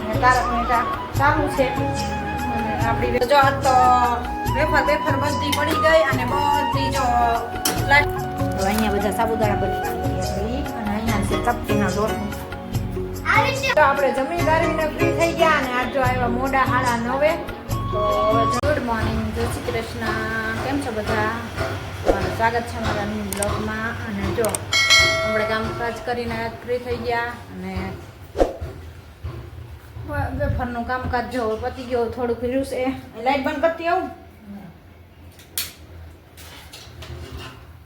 અને તારક મહેતા ચાલુ છે અને આપણી જો તો વેફર વેફર ગઈ અને બધી જો તો અહીંયા બધા સાબુદાણા બની અને અહીંયા છે ચપટીના લોટ તો આપણે જમી ગાળીને ફ્રી થઈ ગયા અને આજ જો આવ્યા મોડા હાડા નવે તો ગુડ મોર્નિંગ જય શ્રી કૃષ્ણ કેમ છો બધા તમારું સ્વાગત છે અને જો આપણે કામકાજ કરીને ફ્રી થઈ ગયા અને વેફરનું કામકાજ જો પતી ગયો, થોડુંક ફીર્યું છે. લાઈટ બંધ કરતી આવું.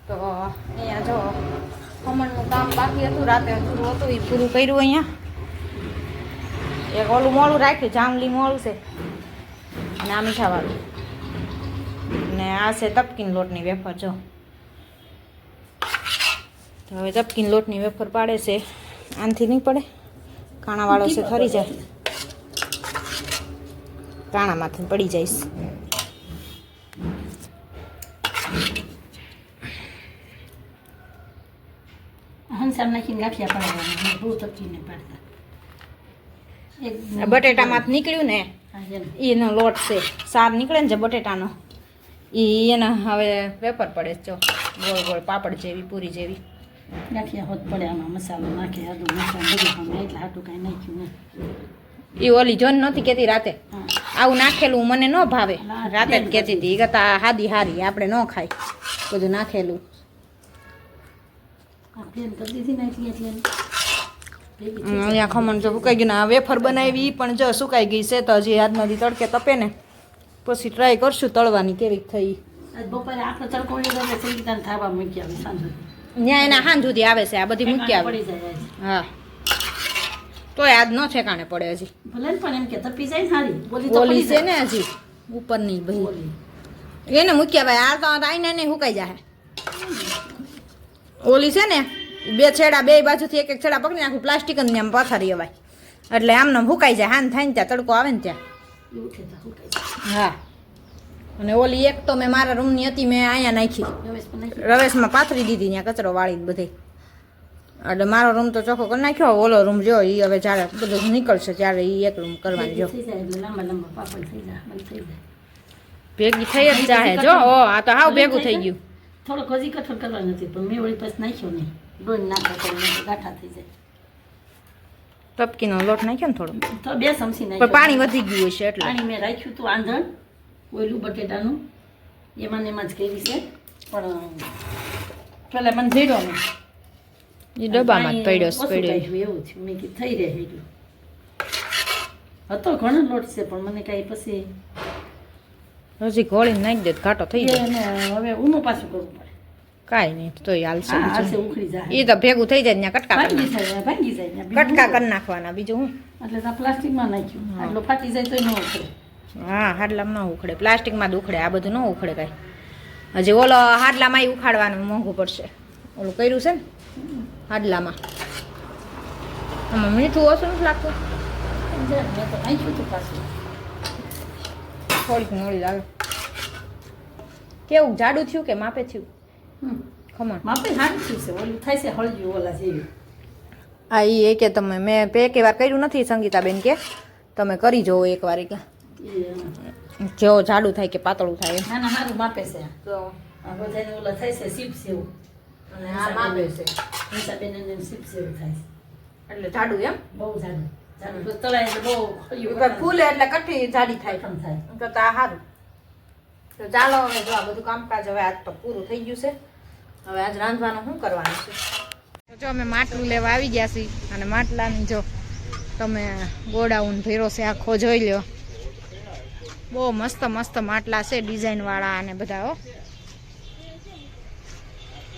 તો અહીંયા જો ખમણનું કામ બાકી હતું, રાતે અધૂરું હતું એ પૂરું કર્યું અહીંયા. એક ઓલું મોડું રાખ્યું જાંબલી મોડું છે. અને આ મીઠાવાળું ને આ છે તપકીન લોટની વેફર, જો. હવે ચપકીને લોટની વેફર પાડે છે. આનથી નહીં પડે. કાણાવાળો છે ફરી જાય. કાણામાંથી પડી જઈશ બટેટામાંથી નીકળ્યું ને એનો લોટ છે. સાર નીકળે ને જે બટેટાનો. એ એના હવે વેપર પડે જો ગોળ ગોળ પાપડ જેવી પૂરી જેવી. ગાંઠિયા હોત પડે આમાં મસાલો નાખે આદુ મસાલો બધું પણ એટલે હાટું કાંઈ નાખ્યું નહીં એ ઓલી જોન નહોતી કહેતી રાતે આવું નાખેલું મને ન ભાવે રાતે જ કેતી કહેતી હતી કરતા હાદી હારી આપણે ન ખાય બધું નાખેલું. અહીંયા ખમણ જો સુકાઈ ગયું ને આ વેફર બનાવી પણ જો સુકાઈ ગઈ છે તો હજી આજનાથી તડકે તપે ને પછી ટ્રાય કરશું તળવાની કેવી થઈ બપોરે આખો તડકો થાવા મૂક્યા સાંજે ત્યાં એના હાંજ સુધી આવે છે આ બધી મૂકી આવે. હા. તોય આજ ન ઠેકાણે પડે હજી. ભલે પણ એમ કે તપી જાય સારી બોલી છે ને હજી ઉપરની ભાઈ એને મૂક્યા ભાઈ આ તો રાઈને ને હુકાઈ જાય ઓલી છે ને બે છેડા બે બાજુથી એક એક છેડા પકડી નાખું પ્લાસ્ટિક ને આમ પથારી અવાય. એટલે આમને હુકાઈ જાય હાન થાય ને ત્યાં તડકો આવે ને ત્યાં. હા. અને ઓલી એક તો મેં મારા રૂમની હતી મેં અહીંયા નાખી. રવેશમાં પાથરી દીધી ત્યાં કચરો વાળી બધે. એટલે મારો રૂમ તો ચોખ્ખો કરી નાખ્યો ઓલો રૂમ જો એ હવે જ્યારે બધું નીકળશે ત્યારે એ એક રૂમ કરવાની જો. ભેગી થઈ જ જાહે જો ઓ આ તો હાવ ભેગું થઈ ગયું. થોડોક હજી કઠોળ કરવા નથી પણ મેં વળી પછી નાખ્યો નહીં. ડોન નાખો ગાંઠા થઈ જાય. ટપકીનો લોટ નાખ્યો ને થોડો તો બે સમસી નાખ્યો. પાણી વધી ગયું હશે એટલે. પાણી મેં રાખ્યું તું આંધણ. ઓયલું બટેટાનું. એમાં એમાં જ કેવી છે. પણ પેલા મને જેડો નહીં એ ડબ્બામાં પડ્યો પડ્યો. એવું થયું મેં કીધું થઈ રહે એટલું હતો ઘણો લોટ છે પણ મને કાંઈ પછી હજી ઘોળીને નાખી દે તો ઘાટો થઈ જાય. હવે ઊનું પાછું કરવું પડે. કાંઈ નહીં તોય હાલશે એ તો ભેગું થઈ જાય કટકા ભાંગી જાય ભાંગી જાય કટકા કરી નાખવાના બીજું હું? એટલે તો પ્લાસ્ટિકમાં નાખ્યું. આટલો ફાટી જાય તો ન હા હાડલામાં ન ઉખડે. પ્લાસ્ટિકમાં જ ઉખડે. આ બધું ન ઉખડે કાંઈ. હજી ઓલો હાડલામાં ઉખાડવાનું મોંઘું પડશે. ઓલું કર્યું છે ને? હાડલામાં. આમાં મીઠું ઓછું નથી લાગતું. થોડીક મોડી લાગે કેવું? જાડું થયું કે માપે થયું. ખમણ. માપે સારું થયું છે. ઓલું થાય છે હળજ્યું ઓલા જેવી. આ એ કે તમે મેં બે એક વાર કર્યું નથી સંગીતાબેન કે. તમે કરી જોવો એકવાર કે એ, જેવો જાડું થાય કે પાતળું થાય એમ. ના ના સારું માપે છે. આ. તો. આ બધાને ઓલા થાય છે સીપ જેવું. અને આ માપે છે. હિંસાબેન એને સીપ જેવું થાય એટલે જાડું એમ? બહુ જાડું. જાડું તળાય એટલે બહુ ફૂલે એટલે કઠી જાડી થાય. પણ થાય. તો તા સારું તો ચાલો હવે જો આ બધું કામકાજ હવે આજ તો પૂરું થઈ ગયું છે. હવે આજ રાંધવાનું શું કરવાનું છે? તો જો અમે માટલું લેવા આવી ગયા છીએ અને માટલાની જો તમે ગોડાઉન ભેરો છે આખો જોઈ લ્યો. બહુ મસ્ત મસ્ત માટલા છે ડિઝાઇનવાળા અને બધા, હો.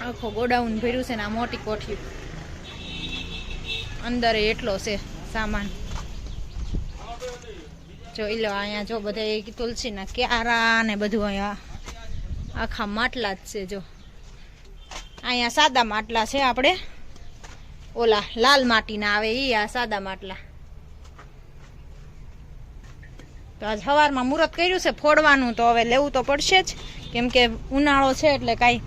આખો ગોડાઉન ભર્યું છે ને આ મોટી કોઠી. અંદર એટલો છે સામાન. જોઈ લો અહીંયા જો બધા તુલસીના ક્યારા ને બધું અહીંયા. આખા માટલા જ છે જો. અહીંયા સાદા માટલા છે આપણે. ઓલા લાલ માટીના આવે એ આ સાદા માટલા. તો આજ સવારમાં મુહૂર્ત કર્યું છે, ફોડવાનું તો હવે લેવું તો પડશે જ. કેમ કે ઉનાળો છે એટલે કાંઈ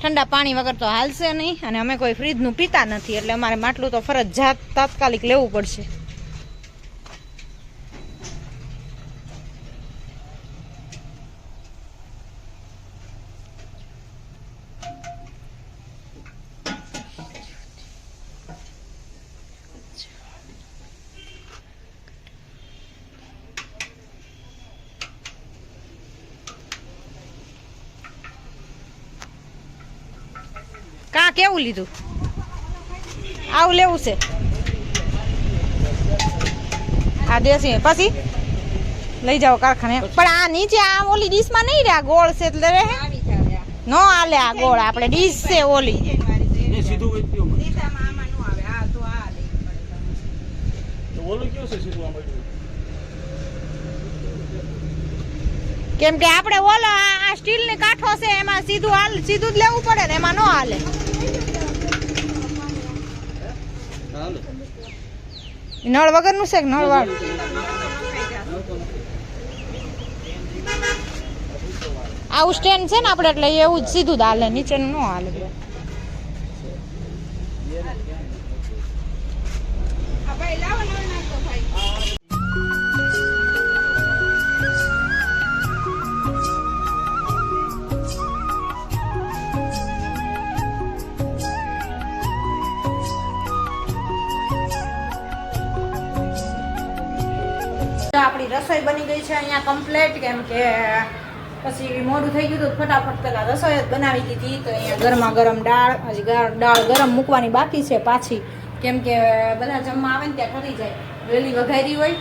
ઠંડા પાણી વગર તો હાલશે નહીં અને અમે કોઈ ફ્રીજનું પીતા નથી એટલે અમારે માટલું તો ફરજિયાત તાત્કાલિક લેવું પડશે. કા કેવું લીધું? આવું લેવું છે. આ દેશી પછી? લઈ જાઓ કારખાને. પણ આ નીચે આ ઓલી ડીશમાં નહીં રહ્યા? ગોળ છે એટલે રહે? નો આલે આ ગોળ. આપણે ડીશ છે ઓલી. આ? કેમ કે આપણે ઓલો આ આ સ્ટીલની કાંઠો છે એમાં સીધું હાલ સીધું જ લેવું પડે ને એમાં નો હાલે. નળ વગરનું છે નળ વાળું? આવું સ્ટેન્ડ છે ને આપણે એટલે એવું જ સીધું જ હાલે નીચે નો હાલે. અહીંયા કમ્પ્લેટ કેમ કે પછી મોડું થઈ ગયું હતું ફટાફટ પેલા રસોઈ જ બનાવી દીધી. તો અહીંયા ગરમા ગરમ દાળ હજી દાળ ગરમ મૂકવાની બાકી છે પાછી. કેમ કે બધા જમવા આવે ને ત્યાં ઠરી જાય. વહેલી વઘારી હોય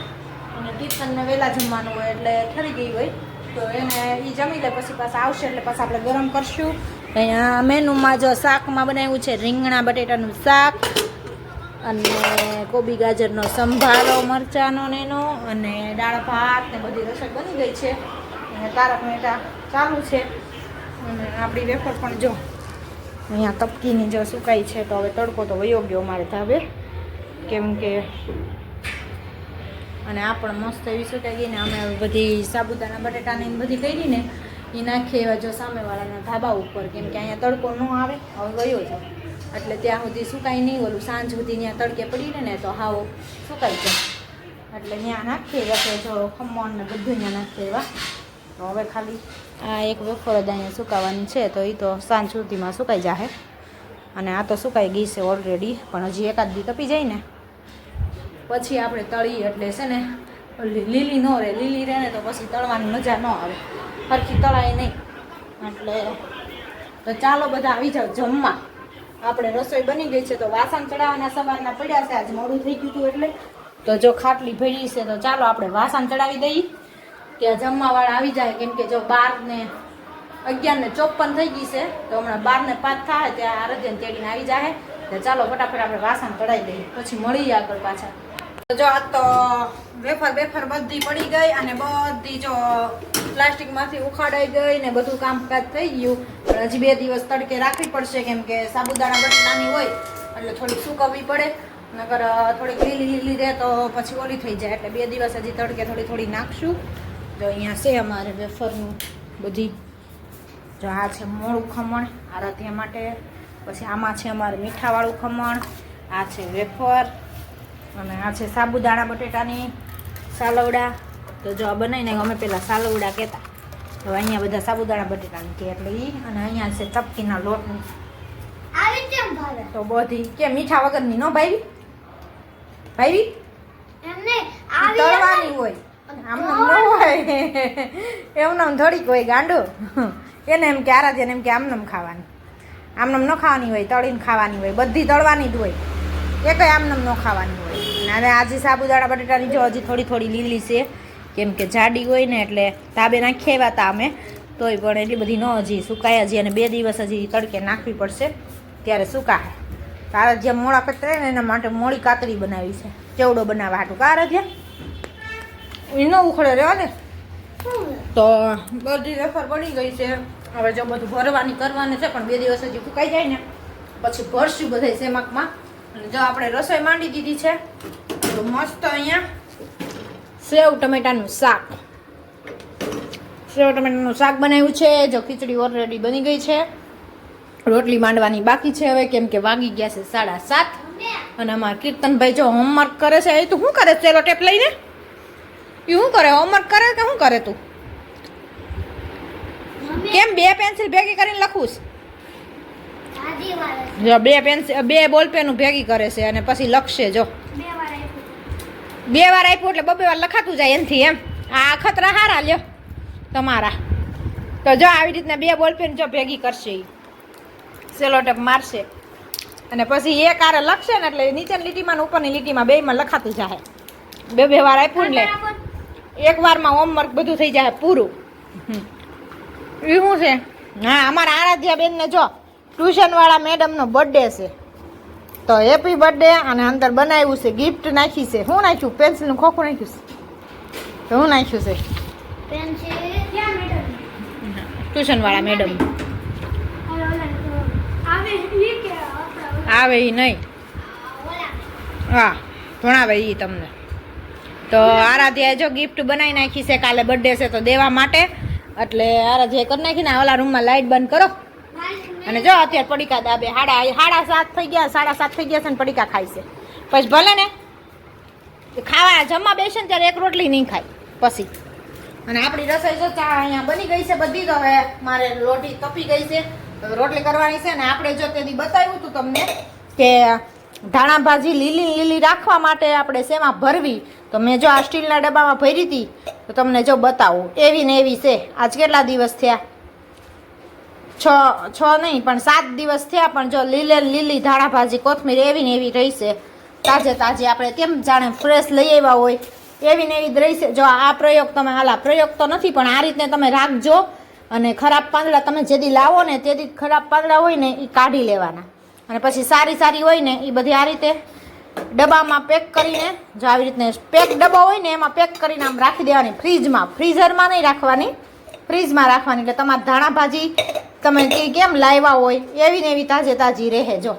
અને કિચનને વહેલા જમવાનું હોય એટલે ઠરી ગઈ હોય. તો એને એ જમી લે, પછી પાછા આવશે એટલે પાછા આપણે ગરમ કરશું. અહીંયા મેનુમાં જો શાકમાં બનાવ્યું છે રીંગણા, બટેટાનું શાક અને કોબી ગાજરનો સંભારો, મરચાંનો ને એનો, અને દાળ ભાત ને બધી રસોઈ બની ગઈ છે. અને તારક મહેતા ચાલુ છે. અને આપણી વેફર પણ જો અહીંયા તપકીની જો સુકાઈ છે, તો હવે તડકો તો વયો ગયો મારે ધાબે. કેમ કે અને આ પણ મસ્ત એવી સુકાઈ ગઈ ને અમે બધી સાબુદાના બટેટાની બધી કરી ને એ નાખીએ એવા જો સામેવાળાના ધાબા ઉપર. કેમ કે અહીંયા તડકો ન આવે, હવે ગયો છે એટલે ત્યાં સુધી સુકાય નહીં, ઓલું સાંજ સુધી ત્યાં તડકે પડી રહે ને તો હાવ સુકાઈ જાય એટલે ત્યાં નાખીએ રસે જો ખમણ ને બધું ત્યાં નાખીએ એવા. તો હવે ખાલી આ એક વેફર અહીંયા સુકાવાની છે, તો એ તો સાંજ સુધીમાં સુકાઈ જશે અને આ તો સુકાઈ ગઈ છે ઓલરેડી પણ હજી એકાદ દી તપી જાય ને. પછી આપણે તળી એટલે છે ને લીલી ન રહે, લીલી રહે ને તો પછી તળવાની મજા ન આવે. સરખી તળાય નહીં. એટલે તો ચાલો બધા આવી જાઓ જમવા. આપણે રસોઈ બની ગઈ છે તો વાસણ ચડાવવાના સવારના પડ્યા છે, આજ મોડું થઈ ગયું હતું એટલે. તો જો ખાટલી ભરી છે, તો ચાલો આપણે વાસણ ચડાવી દઈએ. ત્યાં જમવાવાળા આવી જાય, કેમ કે જો બાર ને અગિયાર ને ચોપન થઈ ગઈ છે, તો હમણાં બાર ને પાંચ થાય, ત્યાં આરોગ્ય તેડીને આવી જાય તો ચાલો ફટાફટ આપણે વાસણ ચડાવી દઈએ, પછી મળીએ આગળ પાછા. જો આ તો વેફર વેફર બધી પડી ગઈ અને બધી જો પ્લાસ્ટિકમાંથી ઉખાડાઈ ગઈ ને બધું કામકાજ થઈ ગયું. પણ હજી બે દિવસ તડકે રાખવી પડશે કેમ કે સાબુદાણા બટાટાની હોય, એટલે થોડીક સુકવવી પડે. નકર થોડીક લીલી લીલી રહે તો પછી ઓલી થઈ જાય. એટલે બે દિવસ હજી તડકે થોડી થોડી નાખશું. તો અહીંયા છે અમારે વેફરનું બધી. જો આ છે મોળું ખમણ, આરાધ્યા માટે. પછી આમાં છે અમારે મીઠાવાળું ખમણ, આ છે વેફર, અને આ છે સાબુદાણા બટેટાની સાલવડા. તો જો આ બનાવીને અમે પહેલાં સાલવડા કહેતા. તો અહીંયા બધા સાબુદાણા બટેટાની કે એટલે એ અને અહીંયા છે ચપકીના લોટની. ભાવે? તો બધી કે મીઠા વગરની નો ભાઈ ભાઈ એમને તળવાની હોય. આમ ન હોય. એવું નામ થોડીક હોય ગાંડો. એને એમ કે આરાધ્યાને એમ કે આમનામ ખાવાની. આમનામ ન ખાવાની હોય તળીને ખાવાની હોય બધી તળવાની જ હોય. એ આમ નામ ન ખાવાની હોય. અને આજે સાબુદાણા બટેટાની જો હજી થોડી થોડી લીલી છે. કેમ કે જાડી હોય ને એટલે તાબે નાખી આવ્યા હતા અમે, તોય પણ એટલી બધી ન હજી સુકાય હજી અને બે દિવસ હજી તડકે નાખવી પડશે, ત્યારે સુકાય. તારા જે મોડા કતરે ને એના માટે મોડી કાતરી બનાવી છે. ચેવડો બનાવવા હાટું. કાર છે એનો ઉખડે રહ્યો ને? તો બધી રેફર બની ગઈ છે. હવે જો બધું ભરવાની કરવાની છે, પણ બે દિવસ હજી સુકાઈ જાય ને, પછી ભરશું બધા સેમાકમાં. અને જો આપણે રસોઈ માંડી દીધી છે, તો મસ્ત અહીંયા સેવ ટમેટાનું શાક. સેવ ટમેટાનું શાક બનાવ્યું છે જો ખીચડી ઓલરેડી બની ગઈ છે. રોટલી માંડવાની બાકી છે હવે કેમ કે વાગી ગયા છે સાડા સાત. અને અમારા કીર્તનભાઈ જો હોમવર્ક કરે છે એ તું શું કરે ચેલો ટેપ લઈને? એ શું કરે? હોમવર્ક કરે કે શું કરે તું? કેમ બે પેન્સિલ ભેગી કરીને લખું જો બે પેન્સિલ બે બોલપેનું ભેગી કરે છે અને પછી લખશે જો. બે વાર આપ્યું એટલે બબે વાર લખાતું જાય એનથી એમ. આ ખતરા હારા લ્યો તમારા. તો જો આવી રીતના બે બોલપેન જો ભેગી કરશે એ સેલોટેપ મારશે. અને પછી એક આરે લખશે ને એટલે નીચેની લીટીમાં ને ઉપરની લીટીમાં બેમાં લખાતું જાય બે બે વાર આપ્યું ને એટલે એક વારમાં હોમવર્ક બધું થઈ જાય પૂરું. એ શું છે? હા અમારા આરાધ્યા બેનને જો ટ્યુશનવાળા મેડમનો બર્થડે છે. તો હેપી બર્થડે અને અંદર બનાવ્યું છે ગિફ્ટ નાખી છે. શું નાખ્યું? પેન્સિલનું ખોખું નાખ્યું છે. શું નાખ્યું છે? ટ્યુશનવાળા મેડમ આવે એ નહીં. હા, ભણાવે એ તમને. તો આરાધ્યાએ જો ગિફ્ટ બનાવી નાખી છે, કાલે બર્થડે છે, તો દેવા માટે. એટલે આરાધ્યાએ કરી નાખીને ઓલા રૂમમાં લાઇટ બંધ કરો. અને જો અત્યારે પડીકા દાબે, હાડા હાડા સાત થઈ ગયા, સાડા સાત થઈ ગયા છે ને પડીકા ખાય છે. પછી ભલે ને ખાવા જમવા બેસે ને ત્યારે એક રોટલી નહીં ખાય, પછી. અને આપણી રસોઈ જો ચા અહીંયા બની ગઈ છે બધી, તો હવે મારે રોટી તપી ગઈ છે. રોટલી કરવાની છે ને આપણે જો તેથી બતાવ્યું હતું તમને કે ધાણા ભાજી લીલી લીલી રાખવા માટે આપણે શેમાં ભરવી. તો મેં જો આ સ્ટીલના ડબ્બામાં ભરી હતી તો તમને જો બતાવું. એવી ને એવી છે. આજ કેટલા દિવસ થયા? છ છ નહીં, પણ સાત દિવસ થયા, પણ જો લીલે લીલી ધાણા ભાજી, કોથમીર એવી ને એવી રહેશે. તાજે તાજે આપણે કેમ જાણે ફ્રેશ લઈ આવ્યા હોય, એવી ને એવી જ રહેશે. જો આ પ્રયોગ તમે હાલા પ્રયોગ તો નથી, પણ આ રીતને તમે રાખજો અને ખરાબ પાંદડા તમે જેથી લાવો ને તેથી ખરાબ પાંદડા હોય ને એ કાઢી લેવાના. અને પછી સારી સારી હોય ને એ બધી આ રીતે ડબ્બામાં પેક કરીને, જો આવી રીતને પેક ડબ્બો હોય ને એમાં પેક કરીને આમ રાખી દેવાની. ફ્રીજમાં ફ્રીઝરમાં નહીં રાખવાની. ફ્રીજમાં રાખવાની. એટલે તમારે ધાણા ભાજી તમે કેમ લાવ્યા હોય, એવી ને એવી તાજે તાજી રહે જો.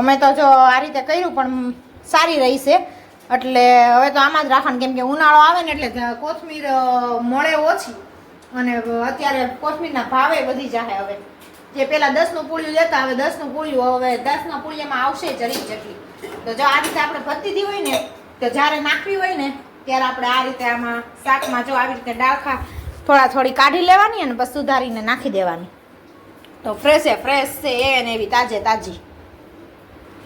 અમે તો જો આ રીતે કર્યું પણ સારી રહી છે. એટલે હવે તો આમાં જ રાખવાનું. કેમ કે ઉનાળો આવે ને એટલે કોથમીર મળે ઓછી. અને અત્યારે કોથમીરના ભાવે વધી જાય હવે. જે પેલા દસનું પૂળિયું લેતા, હવે દસનું પૂળિયું હવે દસના પૂળિયામાં આવશે જરીક જેટલી. તો જો આ રીતે આપણે ભત્તી હોય ને, તો જ્યારે નાખવી હોય ને, ત્યારે આપણે આ રીતે આમાં શાકમાં જો આવી રીતે ડાળખા થોડા થોડી કાઢી લેવાની અને પછી સુધારીને નાખી દેવાની. તો ફ્રેશ છે ફ્રેશ છે, એ ને એવી તાજે તાજી.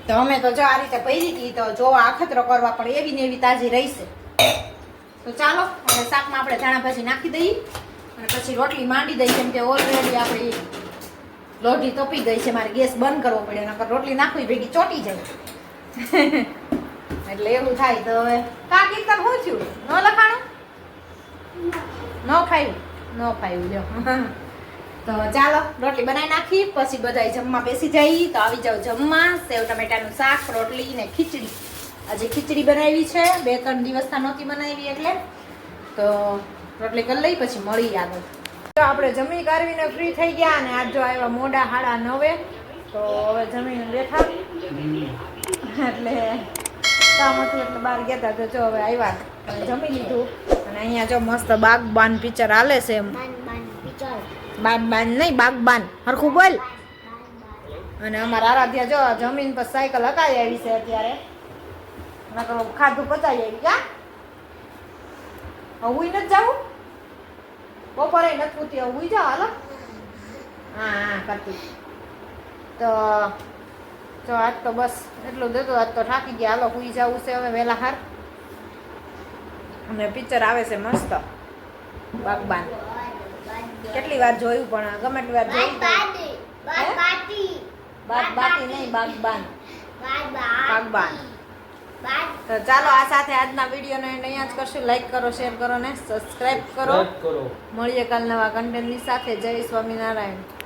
તો અમે તો જો આ રીતે પહેરી હતી તો જો આખતરો કરવા પણ એવી ને એવી તાજી રહીશે. તો ચાલો, હવે શાકમાં આપણે ધાણા ભાજી નાખી દઈએ અને પછી રોટલી માંડી દઈએ, કેમ કે ઓલરેડી આપણી લોઢી તપી ગઈ છે, મારે ગેસ બંધ કરવો પડ્યો, નકર રોટલી નાખવી ભેગી ચોટી જાય. એટલે એવું થાય તો હવે. કા કીર્તન શું થયું? ખાયું ન ખાયું લ્યો તો ચાલો, રોટલી બનાવી નાખી, પછી બધા જમવા બેસી જઈ તો આવી જાવ જમવા. સેવ, ટમેટાનું શાક, રોટલી ને ખીચડી. આજે ખીચડી બનાવી છે. બે, ત્રણ દિવસથી નહોતી બનાવી એટલે. તો રોટલી કરી લઈ, પછી મળી આગળ. તો આપણે જમી કરવીને ફ્રી થઈ ગયા અને આજ જો આવ્યા મોડા હાડા નવે. તો હવે જમીને બેઠા. એટલે કામ હતું એટલે બહાર ગયા હતા તો જો હવે આવ્યા. જમી લીધું. અને અહીંયા જો મસ્ત બાગબાન પિક્ચર હાલે છે એમ. બાગબાન નહીં બાગબાન. હરખું બોલ. અને અમારા આરાધ્યા જો જમીન પર સાયકલ હકાઈ આવી છે અત્યારે. ખાધું પચાવી આવી. કા હવું નથી જવું? બપોરે નથી પૂતી હું જાવ હાલો. હા હા કરતી. તો જો આજ તો બસ એટલું જ હતું. આજ તો થાકી ગયા. હાલો હુઈ જવું છે હવે વહેલા હાર. અને પિક્ચર આવે છે મસ્ત. બાગબાન કેટલી વાર જોયું પણ ગમે એટલી વાર જોયું બાદી બાદ હે? બાતી બાગ બાકી નહીં બાગબાન બાગબાન. તો ચાલો આ સાથે આજના વિડીયોને અહીંયા જ કરશું. લાઈક કરો શેર કરો ને સબસ્ક્રાઈબ કરો. કરો. મળીએ કાલ નવા કન્ટેન્ટની સાથે. જય સ્વામિનારાયણ.